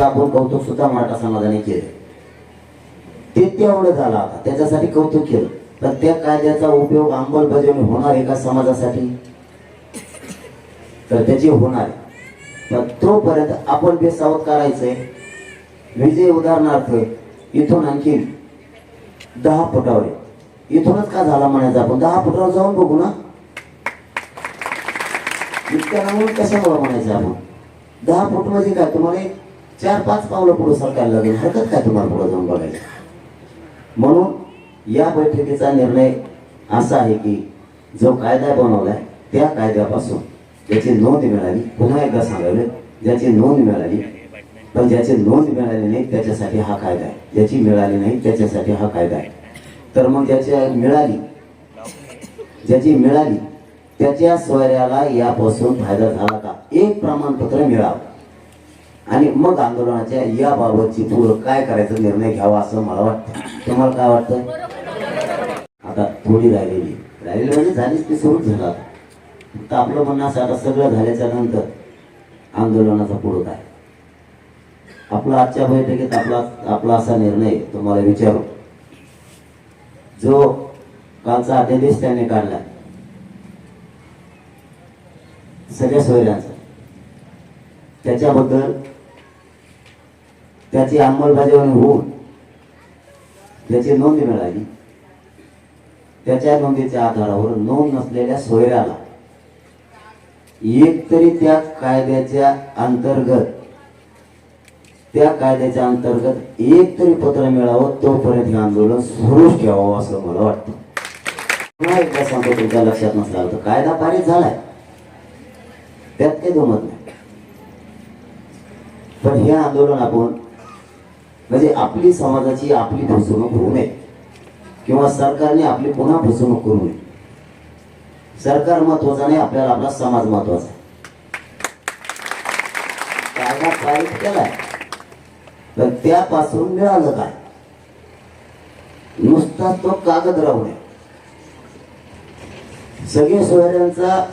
महाराष्ट्र आपण कौतुक सुद्धा मराठा समाजाने केलं. ते तेवढं झालं आता. त्याच्यासाठी कौतुक केलं. पण त्या कायद्याचा उपयोग अंमलबजावणी होणार एका समाजासाठी? तर त्याची होणार तर पण तोपर्यंत आपण बेसावत करायचंय. विजय उदाहरणार्थ इथून आणखी दहा फुटावर इथूनच का झाला म्हणायचं आपण? दहा फुटावर जाऊन बघू ना. इतक्या म्हणून कशामुळे म्हणायचं आपण? दहा फूट म्हणजे काय? तुम्हाला चार पाच पावलं पुढे सरकायला लागेल. हरकत काय तुम्हाला पुढे जाऊन बघायचं? म्हणून या बैठकीचा निर्णय असा आहे की जो कायदा बनवलाय त्या कायद्यापासून ज्याची नोंद मिळाली पुन्हा एकदा सांगावे ज्याची नोंद मिळाली पण ज्याची नोंद मिळाली नाही त्याच्यासाठी हा कायदा आहे. ज्याची मिळाली नाही त्याच्यासाठी हा कायदा आहे. तर मग ज्याची मिळाली ज्याची मिळाली त्याच्या सोयऱ्याला यापासून फायदा झाला का? एक प्रमाणपत्र मिळावं. आणि मग आंदोलनाच्या याबाबतची पुढं काय करायचा निर्णय घ्यावा असं मला वाटतं. तुम्हाला काय वाटतं? आता थोडी राहिलेली. राहिलेली म्हणजे झालीच ते सुरूच झाला फक्त आपलं म्हणणं असं आता सगळं झाल्याच्यानंतर आंदोलनाचा पुढं काय? आपला आजच्या बैठकीत आपला आपला असा निर्णय तुम्हाला विचारू. जो कालचा अध्यादेश त्याने काढला. सगळ्या सोयऱ्यांचा. त्याच्याबद्दल त्याची अंमलबजावणी होऊन त्याची नोंद मिळाली. त्याच्या नोंदीच्या आधारावर नोंद नसलेल्या सोयऱ्याला एक तरी त्या कायद्याच्या अंतर्गत त्या कायद्याच्या अंतर्गत एक तरी पत्र मिळावं तोपर्यंत हे आंदोलन सुरूच ठेवावं असं मला वाटतं. पुन्हा एकदा सांगतो तुमच्या लक्षात नसला तर कायदा पारित झालाय. त्यात काही गमत नाही. पण हे आंदोलन आपण म्हणजे आपली समाजाची आपली फसवणूक होऊ नये. किंवा सरकारने आपली पुन्हा फसवणूक करू नये. सरकार महत्त्वाचा नाही आपल्याला आपला समाज महत्त्वाचा आहे. कायदा पारित केलाय. पण त्यापासून मिळालं काय? नुसता तो कागद राहू नये. सगळे सोयऱ्यांचा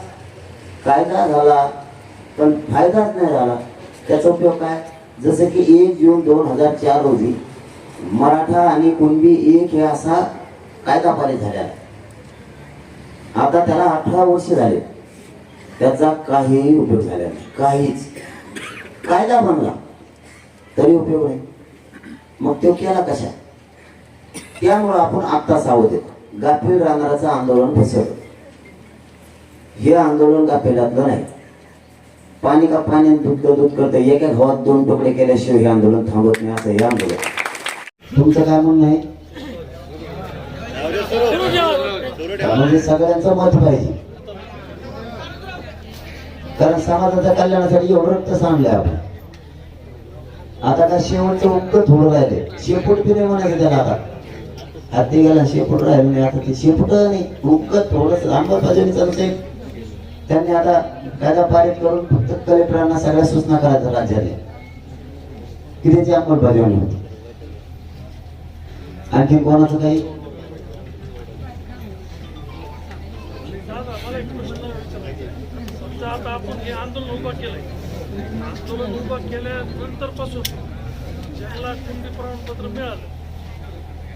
कायदा झाला पण फायदाच नाही झाला त्याचा उपयोग काय? जसं की एक जून दोन हजार चार रोजी मराठा आणि कुणबी एक हे असा कायदा पारित झालेला आहे. आता त्याला अठरा वर्ष झाले. त्याचा काहीही उपयोग झाला नाही. काहीच. कायदा बनला. तरी उपयोग नाही. मग तो केला कशा? त्यामुळं आपण आत्ता सावध येतो. गाफील राहणाराचं आंदोलन फसवलं हे आंदोलन गाफिलातलं नाही. पाणी का पाणी आणि दूध का दूध करतं एका दोन तुकडे केल्याशिवाय हे आंदोलन थांबत नाही असं हे आंदोलन. तुमचं काय म्हणणं आहे? म्हणजे सगळ्यांचं मत पाहिजे. कारण समाजाच्या कल्याणासाठी एवढं रक्त सांडलंय आपण. आता का शेवटचं उक्क थोडं राहिले. शेपूट बी नाही म्हणायचं त्याला आता. हाती गेला शेपूट राहिलं नाही. आता ते शेपूट नाही. उक्क थोडस. अंमलबजावणी चालते त्यांनी आता कायदा पारित करून फक्त कलेक्टरांना सगळ्या सूचना करायच्या राज्याने की त्याची अंमलबजावणी होती आणखी कोणाचं काही आता आपण हे आंदोलन उभं केलंय आंदोलन उभं केल्यानंतरपासून ज्याला कुंडी प्रमाणपत्र मिळालं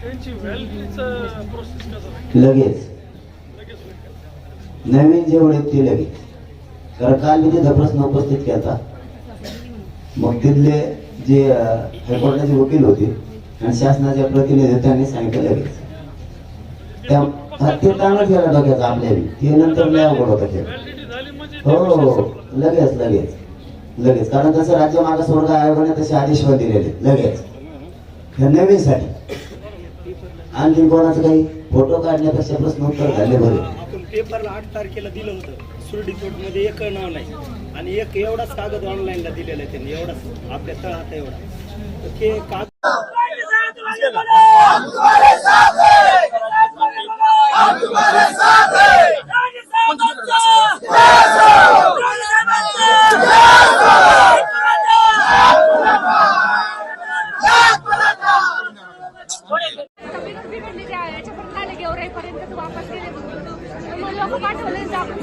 त्यांची व्हॅलिडीचं प्रोसेस कसं? लगेच? नवीन जेवढे ते लगेच कारण काल मी तिथं प्रश्न उपस्थित केला. मग तिथले जे हायकोर्टाचे वकील होते आणि शासनाच्या प्रतिनिधी त्यांनी सांगितलं लगेच. त्या ते कामच गेला डोक्याचा आपल्या ते नंतर लय अवघड होता हो हो लगेच लगेच. लगेच. कारण तसं राज्य मागासवर्ग आयोगाने तसे आदेश पण दिलेले. लगेच. नवीन नवीनसाठी. आणखी कोणाचं काही फोटो काढण्यापेक्षा प्रश्न उत्तर झाले बरे. आपण पेपरला आठ तारखेला दिलं होतं. सुरडी मध्ये एक नाव नाही. आणि एक एवढाच कागद ऑनलाईनला दिलेला आहे त्यांनी. एवढाच. आपल्या तळात एवढा. तर ते कागद याच्यापर्यंत आले गेवराईपर्यंत वापस गेले मग लोक पाठवले आपण